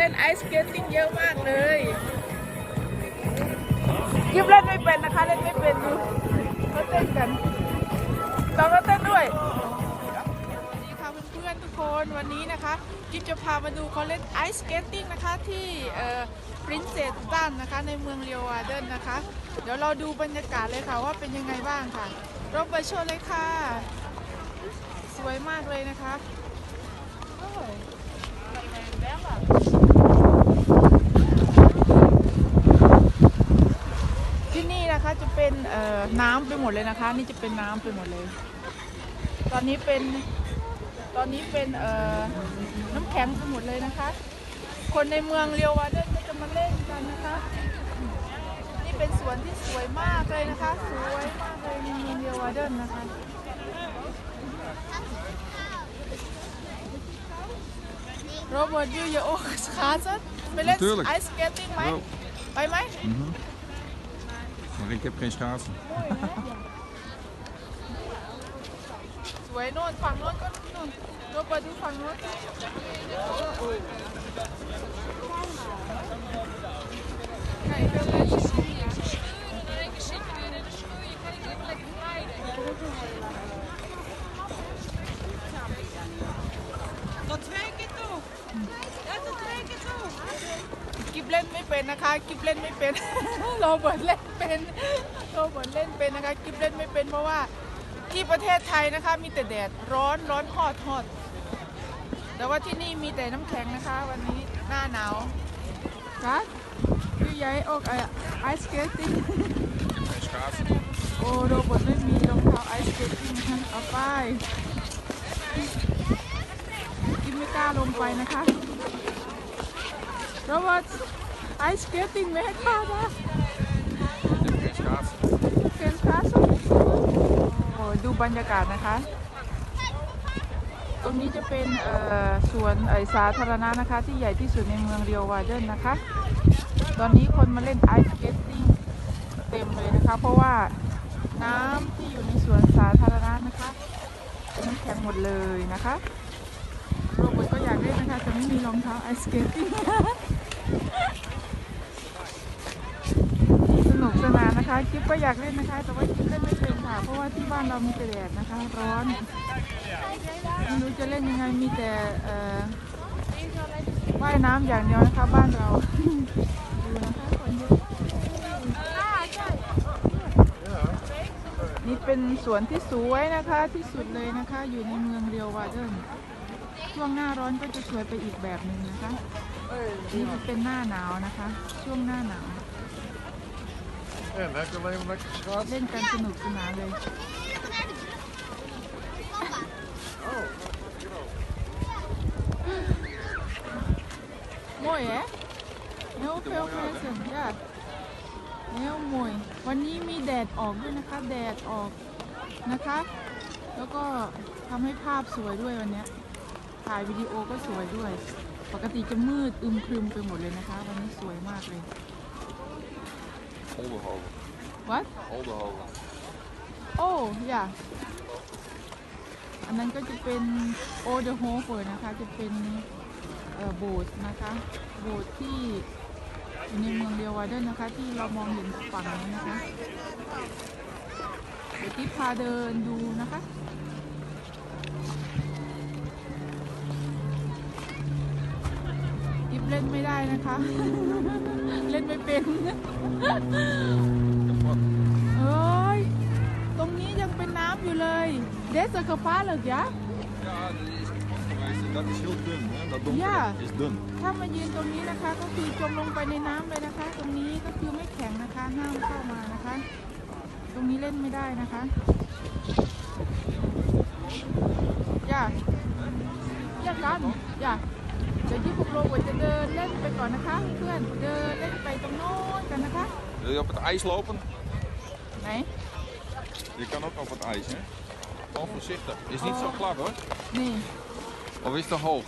เล่นไอซ์สเกตติ้งเยอะมากเลยกิฟเล่นไม่เป็นนะคะ เล่นไม่เป็นดูเขาเต้นกันเราก็เต้นด้วยสวัสดีค่ะเพื่อนๆทุกคนวันนี้นะคะกิฟจะพามาดูเขาเล่นไอซ์สเกตติ้งนะคะที่ปรินเซสตันนะคะในเมืองเรียววาเดนนะคะ เดี๋ยวเราดูบรรยากาศเลยค่ะว่าเป็นยังไงบ้างค่ะเราไปชมเลยค่ะ สวยมากเลยนะคะโอ้ยที่นี่นะคะจะ เป็นเอ่อน้ำไปหมดเลยนะคะ นี่จะเป็นน้ำไปหมดเลย ตอนนี้เป็นตอนนี้เป็นเอ่อน้ำแข็งไปหมดเลยนะคะ คนในเมืองเรียววาเดนก็จะมาเล่นกันนะคะ นี่เป็นสวนที่สวยมากเลยนะคะ สวยมากเลยในเมืองเรียววาเดนนะคะโรเบิร์ตยูจะโอ้ขาซะไปเล่น Natuurlijk. ไอซ์สเกตติ้งไหม Wel. ไปไหม Maar ik heb geen schaatsen. สวยโน่นฝั่งโน้นก็นู่นโรเบิร์ตดูฝั่งโน้นไหนเร็วเลยกิฟเล่นไม่เป็ นะคะกิฟเล่นไม่เป็น โรเบิร์ตเล่นเป็นโรเบิร์ตเล่นเป็นนะคะกิฟเล่นไม่เป็นเพราะว่าที่ประเทศไทยนะคะมีแต่แดดร้อนร้อนฮอดฮอดแต่ว่าที่นี่มีแต่น้ำแข็งนะคะ วันนี้หน้าหนาวครับพี่ใหญ่ออกไอซ์สเกตติ้งโอ้โรเบิร์ตไม่มีรองเท้าไอซ์สเกตติ้งนะคะเอาไปกินไม่กล้าลงไปนะคะโรเบิร์ตไอซ์สเกตติ้งไม่ให้เข้านะ Ik heb geen schaatsen. เกนคลาสโอ้ดูบรรยากาศนะคะ ตรงนี้จะเป็นเอ่อสวนไอสาธารณะนะคะ ที่ใหญ่ที่สุดในเมืองเรียววาเดนนะคะ ตอนนี้คนมาเล่นไอซ์สเก็ตติ้งเต็มเลยนะคะ เพราะว่าน้ำที่อยู่ในสวนสาธารณะนะคะเป็นน้ำแข็งหมดเลยนะคะโรเบิร์ตก็อยากเล่นนะคะแต่ไม่มีรองเท้าไอซ์สเก็ตติ้ง สนุกสนานนะคะกิ๊บก็อยากเล่นนะคะ แต่ว่ากิ๊บเล่นไม่เป็นค่ะ เพราะว่าที่บ้านเรามีแต่แดดนะคะ ร้อนไม่รู้จะเล่นยังไงมีแต่ว่ายน้ำอย่างเดียวนะคะ บ้านเราดูนะคะคนเยอะนี่เป็นสวนที่สวยนะคะที่สุดเลยนะคะ อยู่ในเมืองเรียววาเดนช่วงหน้าร้อนก็จะสวยไปอีกแบบหนึ่งนะคะ นี่มันเป็นหน้าหนาวนะคะ ช่วงหน้าหนาว En heb je alleen maar lekker schaatsen? เล่นกันสนุกสนานเลย Mooi hè? Heel veel mensen, ja. Heel mooi. วันนี้มีแดดออกด้วยนะคะ แดดออกนะคะ แล้วก็ทำให้ภาพสวยด้วยวันเนี้ยถ่ายวิดีโอก็สวยด้วย ปกติจะมืดอึมครึมไปหมดเลยนะคะ วันนี้สวยมากเลย Oldenhoven. What? Oldenhoven. โอ้ยาอันนั้นก็จะเป็นโอเดโฮเฟอร์นะคะ จะเป็นเอ่อโบสถ์นะคะ โบสถ์ที่อยู่ในเมืองเรียววาเดนนะคะ ที่เรามองเห็นฝั่งนี้นะคะ เดี๋ยวที่พาเดินดูนะคะ เล่นไม่ได้นะคะ เล่นไม่เป็นเอ้ยตรงนี้ยังเป็นน้ำอยู่เลยเดสกฟ้าเหรอยะ Ja, dat is opgewezen. Dat is heel dun. Hè? Dat donkere Ja. is dun. ถ้ามายืนตรงนี้นะคะก็คือจมลงไปในน้ำเลยนะคะ ตรงนี้ก็คือไม่แข็งนะคะห้ามเข้ามานะคะ ตรงนี้เล่นไม่ได้นะคะอย่าอย่ากันอย่าเดี๋ยวที่พวกเราจะเดินเล่นไปก่อนนะคะ เพื่อนเดินเล่นไปตรงโน้นกันนะคะ Wil je op het ijs lopen? ไหน Je kan ook op het ijs, hè? Gewoon voorzichtig. Is niet zo glad hoor. นี่ Of is het te hoog?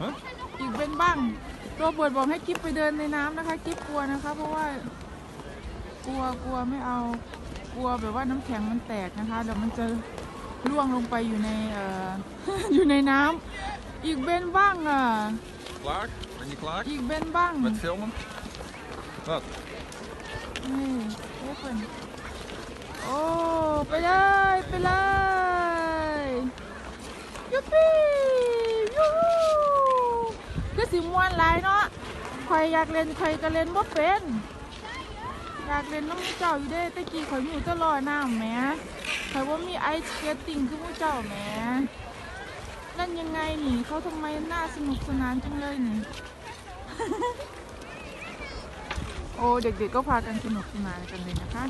Huh? อีกเป็นบ้างโรเบิร์ตบอกให้กิ๊บไปเดินในน้ำนะคะ กิ๊บกลัวนะคะ เพราะว่ากลัวกลัวไม่เอา กลัวแบบว่าน้ำแข็งมันแตกนะคะเดี๋ยวมันจะล่วงลงไปอยู่ในเอ่ออยู่ในน้ำ อีกเบนบ้างอะ Klaar? Ben je klaar อีกเบนบ้าง met filmen? Wat? นี่เอฟเฟินโอ้ไปเลยไปเลยยุปปี้ยูฮูคือสิมวนหลายเนาะใครอยากเล่นใครก็เล่นบ่เป็น อยากเล่นน้ำมูเจ้าอยู่เด้แตะกี้ข่อยอยู่แตลอดน้ำแหมข่อยว่ามีไอซ์สเกตติ้งคือมูเจ้าแหม นั่นยังไงนี่เขาทำไมน่าสนุกสนานจังเลยนี่โอ้เด็กๆก็พากันสนุกสนานกันเลยนะคะ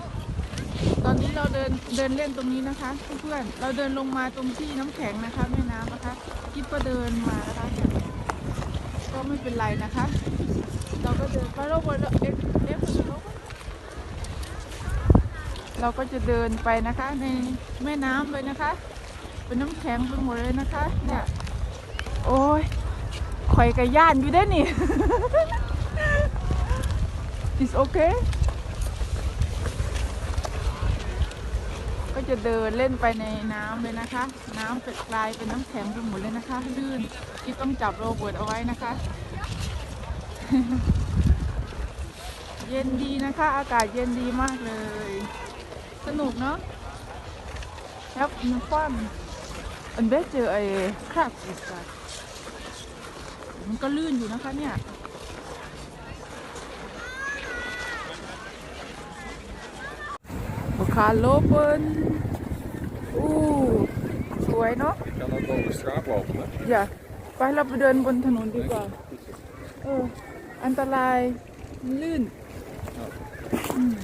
ตอนนี้เราเดินเดินเล่นตรงนี้นะคะเพื่อนๆเราเดินลงมาตรงที่น้ำแข็งนะคะแม่น้ำนะคะคิดว่าเดินมานะคะก็ไม่เป็นไรนะคะ เราก็เดินไปเราบนเอฟเอฟเราก็จะเดินไปนะคะในแม่น้ำเลยนะคะ เป็นน้ำแข็งไปหมดเลยนะคะเนี่ยโอ้ยข่อยกับย่านอยู่ได้นี่ is okay ก็จะเดินเล่นไปในน้ำเลยนะคะ น้ำเป็นกลายเป็นน้ำแข็งไปหมดเลยนะคะ ลื่นที่ต้องจับโรเบิร์ตเอาไว้นะคะ เย็นดีนะคะ อากาศเย็นดีมากเลย สนุกเนาะครับมีฟัน อันเบสเจอไอ้ครับอีกอะมันก็ลื่นอยู่นะคะเนี่ยบคาโลเปินอู้สวยเนาะ อย่าไปเราไปเดินบนถนนดีกว่า เออ อันตรายลื่นอืม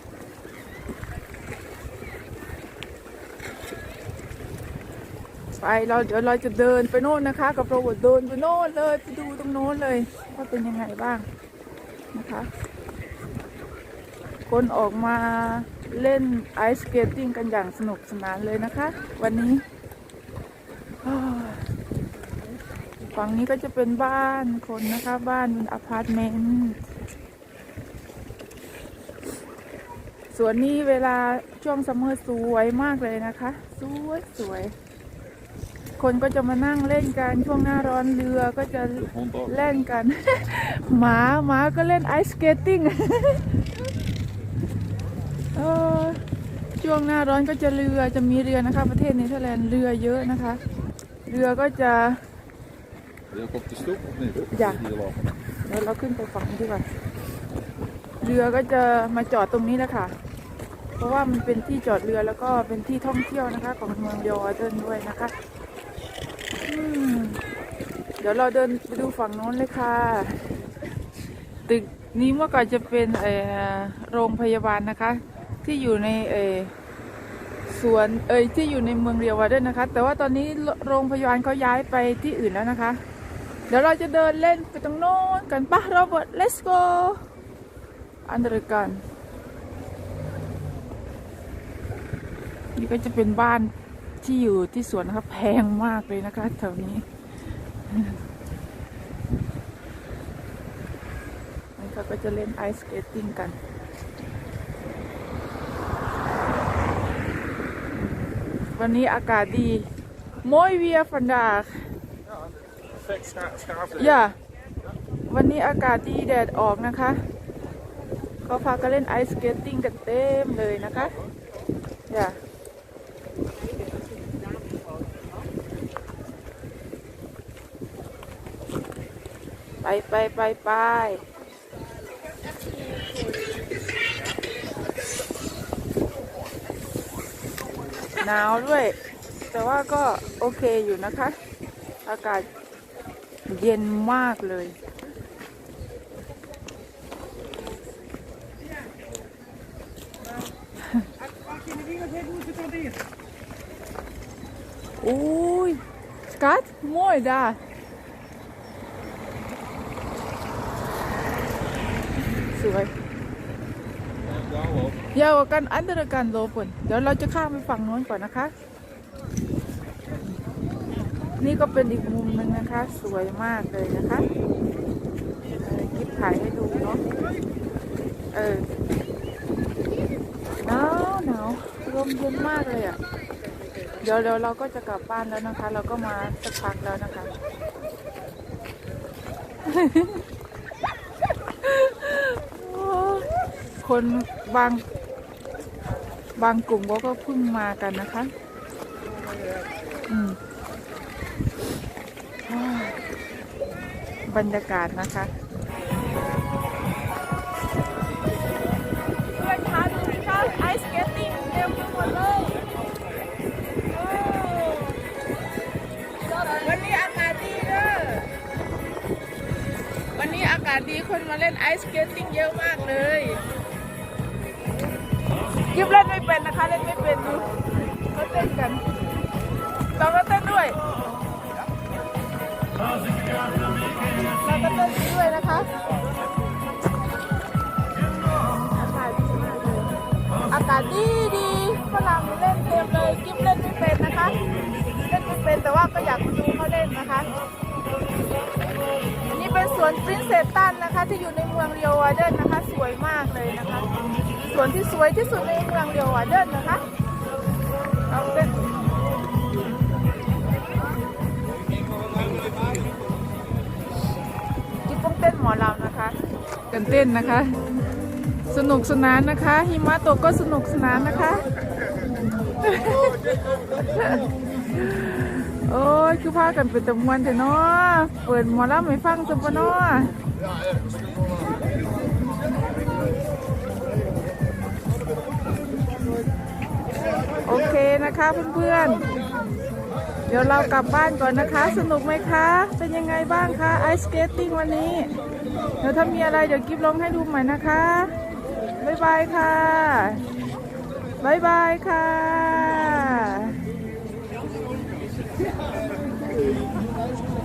ไปเราเดี๋ยวเราจะเดินไปโน่นนะคะ กับโรเบิร์ตเดินไปโน่นเลยไปดูตรงโน้นเลยว่าเป็นยังไงบ้างนะคะ คนออกมาเล่นไอซ์สเกตติ้งกันอย่างสนุกสนานเลยนะคะ วันนี้ฝั่งนี้ก็จะเป็นบ้านคนนะคะ บ้านเป็นอพาร์ตเมนต์ส่วนนี้เวลาช่วงซัมเมอร์สวยมากเลยนะคะ สวยสวย คนก็จะมานั่งเล่นกันช่วงหน้าร้อนเรือก็จะ De hond ook. เล่นกัน หมาหมาก็เล่นไอซ์สเกตติ้งเออช่วงหน้าร้อนก็จะเรือจะมีเรือนะคะ ประเทศเนเธอร์แลนด์เรือเยอะนะคะ เรือก็จะ Wil je ook op de stoep of niet? Ja. Hier lopen. เดี๋ยวเราขึ้นไปฝั่งนี้ดีกว่าเรือก็จะมาจอดตรงนี้แหละค่ะเพราะว่ามันเป็นที่จอดเรือแล้วก็เป็นที่ท่องเที่ยวนะคะ ของเมืองยอร์เดนด้วยนะคะอืมเดี๋ยวเราเดินไปดูฝั่งโน้นเลยค่ะ ตึกนี้เมื่อก่อนจะเป็นโรงพยาบาลนะคะ ที่อยู่ในสวนเอยที่อยู่ในเมืองเรียววาร์เดนนะคะ แต่ว่าตอนนี้โรงพยาบาลเขาย้ายไปที่อื่นแล้วนะคะ เดี๋ยวเราจะเดินเล่นไปตรงโน้นกันปะโรเบิร์ต let's go อันเดอร์กันนี่ก็จะเป็นบ้านที่อยู่ที่สวนนะคะแพงมากเลยนะคะแถวนี้ นี่เขาก็จะเล่นไอซ์สเกตติ้งกันวันนี้อากาศดี mooi weer vandaag Perfect scha schaafde. อย่าวันนี้อากาศดีแดดออกนะคะเขาพากันเล่นไอซ์สเกตติ้งกันเต็มเลยนะคะอ ไปไปไปไปหนาวด้วย แต่ว่าก็โอเคอยู่นะคะ อากาศเย็นมากเลยอุ้ยสกัดมวยดาสวย Daar lopen. เดียวกันอันเดอร์กันโลปนเดี๋ยวเราจะข้ามไปฝั่งโน้นก่อนนะคะ นี่ก็เป็นอีกมุมหนึ่งนะคะ สวยมากเลยนะคะคลิปถ่ายให้ดูเนาะเออหนาวหนาวลมเย็นมากเลยอะเดี๋ยวเดี๋ยวเราก็จะกลับบ้านแล้วนะคะ เราก็มาสักพักแล้วนะคะคนบาง บางกลุ่มเขาก็เพิ่งมากันนะคะ อืมบรรยากาศนะคะเพื่อนคะดูสิคะไอสเกตติ้งเต็มไปหมดเลยโอ้วันนี้อากาศดีเด้อวันนี้อากาศดีคนมาเล่นไอสเกตติ้งเยอะมากเลย ยิบเล่นไม่เป็นนะคะเล่นไม่เป็นดูเขาเต้นกันเราก็เต้นด้วยเราก็เต้นด้วยนะคะอากาศดีมากเลยอากาศดีดีฝรั่งเล่นเต็มเลยกิ๊บเล่นไม่เป็นนะคะเล่นไม่เป็นแต่ว่าก็อยากดูเขาเล่นนะคะนี่เป็นสวนปรินเซตันนะคะ ที่อยู่ในเมืองเรียววาเดนนะคะ สวยมากเลยนะคะ สวนที่สวยที่สุดในเมืองเรียววาเดินนะคะเราเล่นกิ๊บต้องเต้นหมอลำนะคะกันเต้นนะคะ สนุกสนานนะคะ หิมะตกก็สนุกสนานนะคะ โอ้ยคือพากันเป็นตะมวนแต่เนาะเปิดหมอลำให้ฟังจังปะเนาะ นะคะเพื่อนๆ เดี๋ยวเรากลับบ้านก่อนนะคะ สนุกไหมคะ เป็นยังไงบ้างคะไอสเกตติ้งวันนี้ เดี๋ยวถ้ามีอะไรเดี๋ยวกิฟลงให้ดูใหม่นะคะ บ๊ายบายค่ะ บ๊ายบายค่ะ